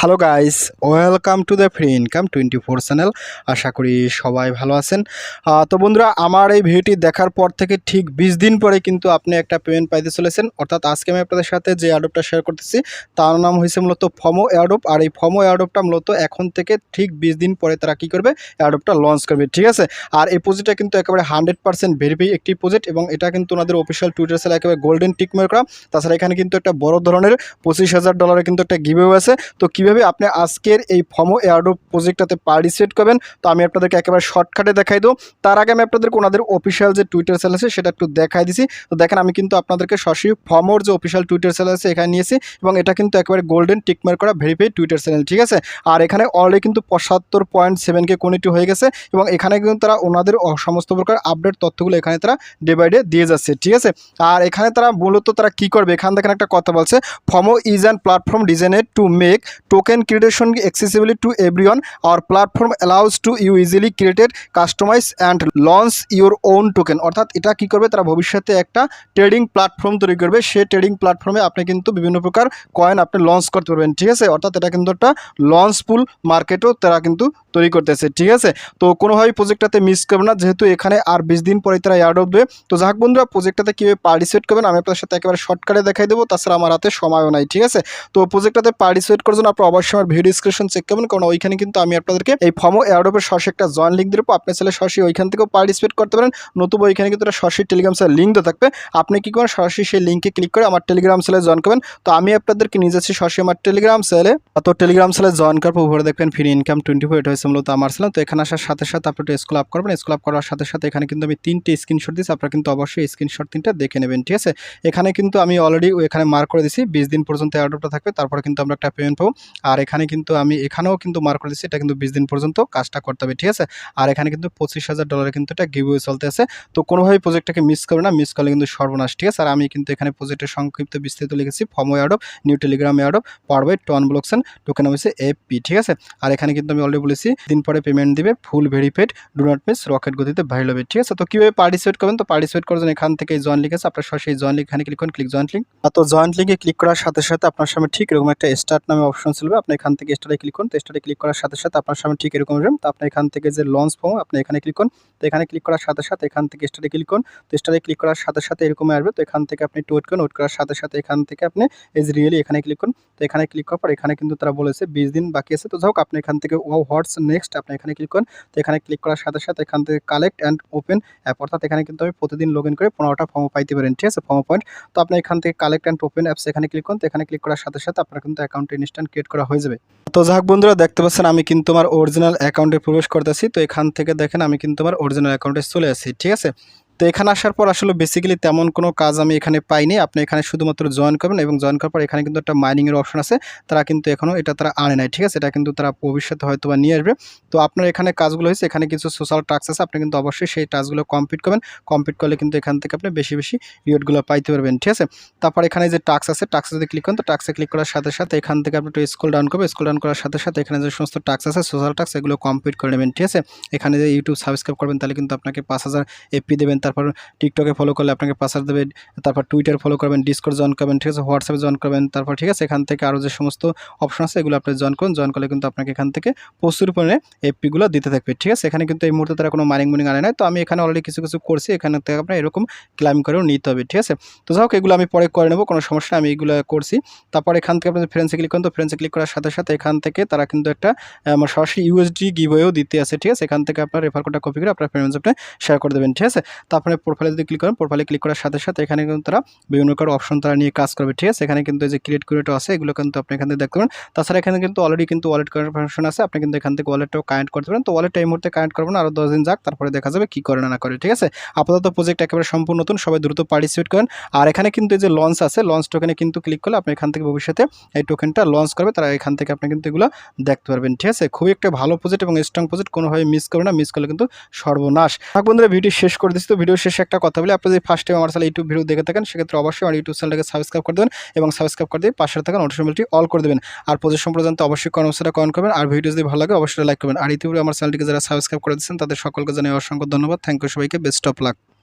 Hello guys welcome to the free income twenty four channel আশা করি সবাই ভালো আছেন। তো বন্ধুরা, আমার এই ভিডিওটি দেখার পর থেকে ঠিক বিশ দিন পরে কিন্তু আপনি একটা পেমেন্ট পাইতে চলেছেন। অর্থাৎ আজকে আমি আপনাদের সাথে যে অ্যাডপটা শেয়ার করতেছি, তার নাম হয়েছে মূলত ফমো অ্যাডপ আর এই ফমো অ্যাডপটা মূলত এখন থেকে ঠিক বিশ দিন পরে তারা কী করবে অ্যাডপটা লঞ্চ করবে, ঠিক আছে? আর এই প্রজেক্টটা কিন্তু একেবারে হান্ড্রেড পার্সেন্ট ভেরিফাই একটি প্রজেক্ট এবং এটা কিন্তু ওনাদের অফিসিয়াল টুইটার সেল একেবারে গোল্ডেন টিকমার করা তাছাড়া এখানে কিন্তু একটা বড় ধরনের পঁচিশ হাজার ডলারের কিন্তু একটা গিভেও আছে। তো কীভাবে আপনি আজকের এই ফমো এয়ারডো প্রজেক্টটাতে পার্টিসিপেট করবেন, তো আমি আপনাদেরকে একেবারে শর্টকাটে দেখাই দেবো। তার আগে আমি আপনাদেরকে ওনাদের অফিসিয়াল যে টুইটার সেল আছে, সেটা একটু দেখাই দিছি। তো দেখেন, আমি কিন্তু আপনাদেরকে সরাসরি ফমোর যে অফিসিয়াল টুইটার সেল আছে, এখানে নিয়েছি এবং এটা কিন্তু একেবারে গোল্ডেন টিকমার করা ভেরিফাই টুইটার চ্যানেল ঠিক আছে? আর এখানে অলরেডি কিন্তু পঁচাত্তর পয়েন্ট সেভেনকে কোনিটি হয়ে গেছে এবং এখানে কিন্তু তারা ওনাদের সমস্ত প্রকার আপডেট তথ্যগুলো এখানে তারা ডে বাই ডে দিয়ে যাচ্ছে, ঠিক আছে? আর এখানে তারা মূলত তারা কি করবে? এখান থেকে একটা কথা বলছে, Fomo is an platform designed to make token creation accessibility to everyone. Our platform allows to you easily created customize and launch your own token অর্থাৎ এটা কি করবে? তারা ভবিষ্যতে একটা ট্রেডিং প্ল্যাটফর্ম তৈরি করবে। সে ট্রেডিং প্ল্যাটফর্মে আপনি কিন্তু বিভিন্ন প্রকার কয়েন আপনি লঞ্চ করতে পারবেন। ঠিক আছে? অর্থাৎ এটা কিন্তু একটা লঞ্চ পুল মার্কেটও তারা কিন্তু তৈরি করতেছে, ঠিক আছে? তো কোনোভাবেই প্রজেক্টটাতে মিস করবে না, যেহেতু এখানে আর বিশ দিন পরে তারা অ্যাড হবে। তো যাক বন্ধুরা প্রজেক্টটাতে কীভাবে পার্টিসিপেট করবেন, আমি আপনার সাথে একেবারে শর্টকাটে দেখাই দেবো, তাছাড়া আমার হাতে সময়ও নাই, ঠিক আছে? তো প্রজেক্টটাতে পার্টিসিপেট করার জন্য আপনার অবশ্যই আমার ভিডিও ডিসক্রিপশন চেক করবেন, কারণ ওইখানে কিন্তু আমি আপনাদেরকে এই ফর্মো এয়ারডোপের সরাসরি একটা জয়েন লিঙ্ক দেবো। আপনি চাইলে সরাসরি ওইখান থেকেও পার্টিসিপেট করতে পারেন, নতুবা ওইখানে কিন্তু সরাসরি টেলিগ্রাম সেলের লিঙ্ক দেওয়া থাকবে। আপনি কী করেন সরাসরি সেই লিঙ্কে ক্লিক করে আমার টেলিগ্রাম সেলে জয়েন করবেন। তো আমি আপনাদেরকে নিয়ে যাচ্ছি সরাসরি আমার টেলিগ্রাম সেলে তো টেলিগ্রাম সেলে জয়েন করার পর উপরে দেখবেন ফ্রি ইনকাম টোয়েন্টি ফোর এটা হয়েছে মূলত আমার ছিলাম তো এখানে আসার সাথে সাথে আপনি একটু স্কুল আপ করবেন। স্কুল আপ করার সাথে সাথে এখানে কিন্তু আমি তিনটে স্ক্রিনশট দিচ্ছি আপনারা কিন্তু অবশ্যই স্ক্রিনশট তিনটা দেখে নেবেন, ঠিক আছে? এখানে কিন্তু আমি অলরেডি এখানে মার্ক করে দিচ্ছি বিশ দিন পর্যন্ত অ্যাডপটা থাকবে। তারপরে কিন্তু আমরা একটা পেমেন্ট পাবো। আর এখানে কিন্তু আমি এখানেও কিন্তু মার্ক করে দিচ্ছি এটা কিন্তু বিশ দিন পর্যন্ত কাজটা করতে হবে, ঠিক আছে? আর এখানে কিন্তু পঁচিশ হাজার ডলারে কিন্তু এটা গিভওয়ে চলতে আছে। তো কোনোভাবে প্রজেক্টটাকে মিস করবে না। মিস করলে কিন্তু সর্বনাশ, ঠিক আছে? আর আমি কিন্তু এখানে প্রজেক্টের সংক্ষিপ্ত বিস্তারিত লিখেছি। Fomo adopt new Telegram adopt power by TON blockchain token হয়েছে এপি ঠিক আছে? আর এখানে কিন্তু আমি অলরেডি বলেছি দিন পরে পেমেন্ট দিবে full verified do not miss rocket গতিতে ভাইল হবে, ঠিক আছে? তো কীভাবে পার্টিসিপেট করবেন? তো পার্টিসিপেট করার জন্য এখান থেকে জয়েন লিঙ্ক আছে, আপনার সরাসরি জয়েন লিঙ্ক এখানে ক্লিক করুন ক্লিক জয়েন্ট লিঙ্ক তো জয়েন্ট লিঙ্কে ক্লিক করার সাথে সাথে আপনার সামনে ঠিক এরকম একটা স্টার্ট নামে অপশন চলবে, আপনি এখান থেকে স্টার্টে ক্লিক করুন, তো স্টার্টে ক্লিক করার সাথে সাথে আপনার সামনে ঠিক এরকম আসবে তো আপনি এখান থেকে যে লঞ্চ ফর্ম আপনি এখানে ক্লিক করুন, তো এখানে ক্লিক করার সাথে সাথে এখান থেকে স্টার্টে ক্লিক করুন, তো স্টার্টে ক্লিক করার সাথে সাথে এরকম আসবে, তো এখান থেকে আপনি একটু করুন ওয়েট করার সাথে সাথে এখান থেকে আপনি যে রিয়েলি এখানে ক্লিক করুন, তো এখানে ক্লিক করার পর এখানে কিন্তু তারা বলেছে, বিশ দিন বাকি আছে, তো যাই হোক, আপনি এখান থেকে ও হোয়াটস নেক্সট আপনি এখানে ক্লিক করেন। তো এখানে ক্লিক করার সাথে সাথে এখান থেকে কালেক্ট অ্যান্ড ওপেন অ্যাপ অর্থাৎ এখানে কিন্তু আমি প্রতিদিন লগ ইন করে পনেরোটা ফর্ম পাইতে পারেন, ঠিক আছে? ফর্ম পয়েন্ট তো আপনি এখান থেকে কালেক্ট অ্যান্ড ওপেন অ্যাপস এখানে ক্লিক করুন। তো এখানে ক্লিক করার সাথে সাথে আপনার কিন্তু অ্যাকাউন্ট ইনস্ট্যান্ট ক্রিয়েট করা হয়ে যাবে। তো যাক বন্ধুরা, দেখতে পাচ্ছেন আমি কিন্তু আমার অরিজিনাল অ্যাকাউন্টে প্রবেশ করতেছি। তো এখান থেকে দেখেন আমি কিন্তু আমার অরিজিনাল অ্যাকাউন্টে চলে আসি, ঠিক আছে? তো এখানে আসার পর আসলে বেসিক্যালি তেমন কোনো কাজ আমি এখানে পাইনি। আপনি এখানে শুধুমাত্র জয়েন করবেন এবং জয়েন করার পর এখানে কিন্তু একটা মাইনিংয়ের অপশন আছে। তারা কিন্তু এখনও এটা তারা আনে নাই, ঠিক আছে? এটা কিন্তু তারা ভবিষ্যতে হয়তো বা নিয়ে আসবে। তো আপনার এখানে কাজগুলো হয়েছে, এখানে কিছু সোশ্যাল টাস্ক আছে, আপনি কিন্তু অবশ্যই সেই টাস্কগুলো কমপ্লিট করবেন। কমপ্লিট করলে কিন্তু এখান থেকে আপনি বেশি বেশি রিওয়ার্ডগুলো পাইতে পারবেন, ঠিক আছে? তারপর এখানে যে টাস্ক আছে টাস্ক যদি ক্লিক করেন, তো টাস্কে ক্লিক করার সাথে সাথে এখান থেকে আপনি একটু স্কুল ডাউন করবেন। স্কুল ডাউন করার সাথে সাথে এখানে যে সমস্ত টাস্ক আছে সোশ্যাল টাস্ক এগুলো কমপ্লিট করে নেবেন, ঠিক আছে? এখানে যে ইউটিউব সাবস্ক্রাইব করবেন, তাহলে কিন্তু আপনাকে পাঁচ হাজার এপি দেবেন তারপর টিকটকে ফলো করলে আপনাকে হাজার দেবে, তারপর টুইটার ফলো করবেন ডিসকোড জয়েন করবেন, ঠিক আছে? হোয়াটসঅ্যাপে জয়েন করবেন, তারপর ঠিক আছে? এখান থেকে আরও যে সমস্ত অপশন আছে, এগুলো আপনি জয়েন করুন। জয়েন করলে কিন্তু আপনাকে এখান থেকে প্রচুর পরিমাণে এপিগুলো দিতে থাকবে, ঠিক আছে? এখানে কিন্তু এই মুহূর্তে তারা কোনো মাইনিং মুনিং আনে নাই। তো আমি এখানে অলরেডি কিছু কিছু করছি, এখানে থেকে আপনার এরকম ক্লাইম করেও নিতে হবে, ঠিক আছে? তো যাই হোক, এগুলো আমি পরে করে নেব, কোনো সমস্যা আমি এগুলো করছি। তারপর এখান থেকে আপনি ফ্রেন্ডসে ক্লিক করুন। তো ফ্রেন্ডসে ক্লিক করার সাথে সাথে এখান থেকে তারা কিন্তু একটা আমার সরাসরি ইউএসডি গিভওয়েও দিতে আছে, ঠিক আছে? এখান থেকে আপনার রেফার কোডটা কপি করে আপনার ফ্রেন্ডস আপনি শেয়ার করে দেবেন, ঠিক আছে? তারপরে প্রোফাইলে যদি ক্লিক করেন প্রোফাইলে ক্লিক করার সাথে সাথে এখানে কিন্তু তারা বিভিন্ন প্রকার অপশন তারা নিয়ে কাজ করবে, ঠিক আছে? এখানে কিন্তু এই যে ক্রিয়েট ক্রিয়েটও আছে, এগুলো কিন্তু আপনি এখান থেকে দেখতে পারেন। তাছাড়া এখানে কিন্তু অলরেডি কিন্তু ওয়ালেট করার ফাংশন আছে, আপনি কিন্তু এখান থেকে ওয়ালেটটাও কানেক্ট করতে পারেন। তো ওয়ালেটটা এই মুহূর্তে কানেক্ট করবেন আরও দশ দিন যাক, তারপরে দেখা যাবে কি করে না করে, ঠিক আছে? আপাতত প্রজেক্ট একেবারে সম্পূর্ণ নতুন, সবাই দ্রুত পার্টিসিপেট করেন। আর এখানে কিন্তু এই যে লঞ্চ আছে লঞ্চ টোকেনে কিন্তু ক্লিক করলে আপনি এখান থেকে ভবিষ্যতে এই টোকেনটা লঞ্চ করবে, তারা এখান থেকে আপনি কিন্তু এগুলো দেখতে পারবেন, ঠিক আছে? খুবই একটা ভালো প্রজেক্ট এবং স্ট্রং প্রজেক্ট কোনোভাবে মিস করবে না মিস করলে কিন্তু সর্বনাশ। বন্ধুরা ভিডিও শেষ করে দিচ্ছি। ভিডিও শেষে একটা কথা বলি। আপনি যদি ফার্স্ট টাইম আমার চ্যানেল ইউটিউব ভিডিও দেখে থাকেন, সেক্ষেত্রে অবশ্যই আমার ইউটিউব চ্যানেলটাকে সাবস্ক্রাইব করে দেবেন এবং সাবস্ক্রাইব করে দিয়ে পাশে থাকা নোটিফিকেশনটি অল করে দেবেন। আর পজিশন পর্যন্ত অবশ্যই কর্মসূচিটা কমেন্ট করবেন। আর ভিডিও যদি ভালো লাগে, অবশ্যই লাইক করবেন। আর ইতিপূর্বে আমার চ্যানেলটিকে যারা সাবস্ক্রাইব করে দিচ্ছেন তাদের সকলকে জানিয়ে অসংখ্য ধন্যবাদ। থ্যাংক ইউ সবাইকে। Best of luck